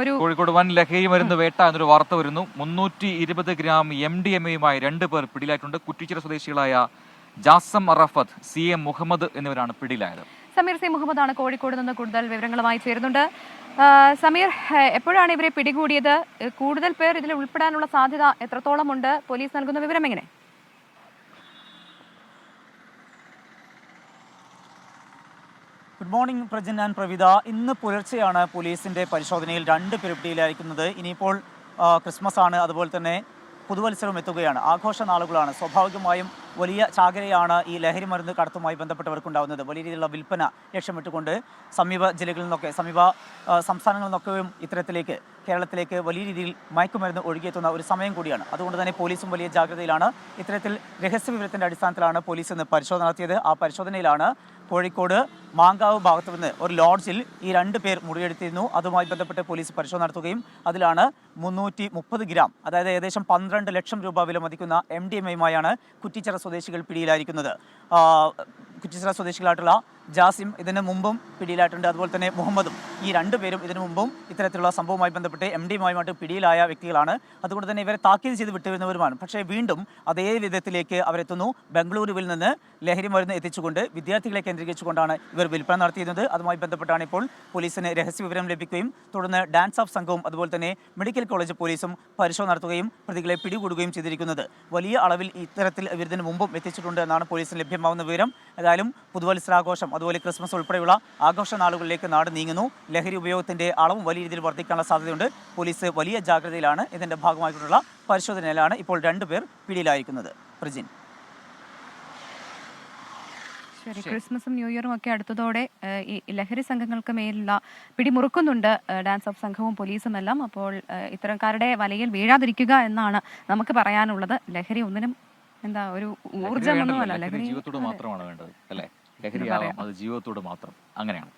ഒരു കോഴിക്കോട് വൻ ലഹരി മരുന്ന് വേട്ട എന്നൊരു വാർത്ത വരുന്നു. മുന്നൂറ്റി ഇരുപത് ഗ്രാം എം ഡി എം എയുമായി രണ്ട് പേർ പിടിയിലായിട്ടുണ്ട്. കുറ്റിച്ചിറ സ്വദേശികളായ ജാസം അറഫത്ത് സി എം മുഹമ്മദ് എന്നിവരാണ് പിടിയിലായത്. സമീർ സി മുഹമ്മദ് ആണ് കോഴിക്കോട് നിന്ന് കൂടുതൽ വിവരങ്ങളുമായി ചേരുന്നുണ്ട്. സമീർ എപ്പോഴാണ് ഇവരെ പിടികൂടിയത്? കൂടുതൽ പേർ ഇതിൽ ഉൾപ്പെടാനുള്ള സാധ്യത എത്രത്തോളമുണ്ട്? പോലീസ് നൽകുന്ന വിവരം എങ്ങനെ? Good morning Prajan and Pravitha ഇന്ന് പുലർച്ചെയാണ് പോലീസിന്റെ പരിശോധനയിൽ രണ്ട് പേർ പിടിയിലായിരിക്കുന്നത് ഇനിയിപ്പോൾ ക്രിസ്മസ് ആണ്. അതുപോലെ തന്നെ പുതുവത്സരം എത്തുകയാണ്. ആഘോഷ നാളുകളാണ് സ്വാഭാവികമായും വലിയ ചാകരയാണ് ഈ ലഹരി മരുന്ന് കടത്തുമായി ബന്ധപ്പെട്ടവർക്കുണ്ടാകുന്നത് വലിയ രീതിയിലുള്ള വിൽപ്പന ലക്ഷ്യമിട്ടുകൊണ്ട് സമീപ ജില്ലകളിൽ നിന്നൊക്കെ സമീപ സംസ്ഥാനങ്ങളിൽ നിന്നൊക്കെയും ഇത്തരത്തിലേക്ക് കേരളത്തിലേക്ക് വലിയ രീതിയിൽ മയക്കുമരുന്ന് ഒഴുകിയെത്തുന്ന ഒരു സമയം കൂടിയാണ്. അതുകൊണ്ട് തന്നെ പോലീസും വലിയ ജാഗ്രതയിലാണ്. ഇത്തരത്തിൽ രഹസ്യ വിവരത്തിന്റെ അടിസ്ഥാനത്തിലാണ് പോലീസ് ഇന്ന് പരിശോധന നടത്തിയത്. ആ പരിശോധനയിലാണ് കോഴിക്കോട് മാങ്കാവ് ഭാഗത്തു നിന്ന് ഒരു ലോഡ്ജിൽ ഈ രണ്ട് പേർ മുറിയെടുത്തിരുന്നു. അതുമായി ബന്ധപ്പെട്ട് പോലീസ് പരിശോധന നടത്തുകയും അതിലാണ് മുന്നൂറ്റി ഗ്രാം അതായത് ഏകദേശം പന്ത്രണ്ട് ലക്ഷം രൂപ വില മതിക്കുന്ന എം ഡി എം എയുമായാണ് കുറ്റിച്ചിറ സ്വദേശികൾ പിടിയിലായിരിക്കുന്നത്. കുറ്റിച്ചിറ സ്വദേശികളായിട്ടുള്ള ജാസിം ഇതിന് മുമ്പും പിടിയിലായിട്ടുണ്ട്. അതുപോലെ തന്നെ മുഹമ്മദും. ഈ രണ്ടു പേരും ഇതിനു മുമ്പും ഇത്തരത്തിലുള്ള സംഭവവുമായി ബന്ധപ്പെട്ട് എം ഡിയുമായിട്ട് പിടിയിലായ വ്യക്തികളാണ്. അതുകൊണ്ട് തന്നെ ഇവരെ താക്കീത് ചെയ്ത് വിട്ടുവരുന്നവരുമാണ്. പക്ഷേ വീണ്ടും അതേ വിധത്തിലേക്ക് അവരെത്തുന്നു. ബംഗളൂരുവിൽ നിന്ന് ലഹരി മരുന്ന് എത്തിച്ചുകൊണ്ട് വിദ്യാർത്ഥികളെ കേന്ദ്രീകരിച്ചുകൊണ്ടാണ് ഇവർ വിൽപ്പന നടത്തിയിരുന്നത്. അതുമായി ബന്ധപ്പെട്ടാണ് ഇപ്പോൾ പോലീസിന് രഹസ്യ വിവരം ലഭിക്കുകയും തുടർന്ന് ഡാൻസ് ഓഫ് സംഘവും അതുപോലെ തന്നെ മെഡിക്കൽ കോളേജ് പോലീസും പരിശോധന നടത്തുകയും പ്രതികളെ പിടികൂടുകയും ചെയ്തിരിക്കുന്നത്. വലിയ അളവിൽ ഇത്തരത്തിൽ ഇവർ മുമ്പും എത്തിച്ചിട്ടുണ്ട് എന്നാണ് പോലീസിന് ലഭ്യമാവുന്ന വിവരം. ഏതായാലും പുതുവത്സരാഘോഷം അതുപോലെ ക്രിസ്മസ് ഉൾപ്പെടെയുള്ള ആഘോഷ നാളുകളിലേക്ക് നാട് നീങ്ങുന്നു. ലഹരി ഉപയോഗത്തിന്റെ അളവും വലിയ രീതിയിൽ വർദ്ധിക്കാനുള്ള സാധ്യതയുണ്ട്. പോലീസ് വലിയ ജാഗ്രതയിലാണ് ഇതിന്റെ ഭാഗമായിട്ടുള്ള പരിശോധനയിലാണ് ഇപ്പോൾ രണ്ടുപേർ പിടിയിലായിരിക്കുന്നത്. പ്രജിൻ ശരി ക്രിസ്മസും ന്യൂ ഇയറും ഒക്കെ അടുത്തതോടെ ഈ ലഹരി സംഘങ്ങൾക്ക് മേലുള്ള പിടിമുറുക്കുന്നുണ്ട്. ഡാൻസ് ഓഫ് സംഘവും പോലീസും എല്ലാം അപ്പോൾ ഇത്തരക്കാരുടെ വലയിൽ വീഴാതിരിക്കുക എന്നാണ് നമുക്ക് പറയാനുള്ളത്. ലഹരി ഒന്നിനും എന്താ ഒരു ഊർജമൊന്നുമല്ല ലഹരി ലഹരി ജീവിതത്തോട് മാത്രമാണ് വേണ്ടത് അല്ലേ? ലഹരി പറയാം. ആവാം അത് ജീവിതത്തോട് മാത്രം. അങ്ങനെയാണ്.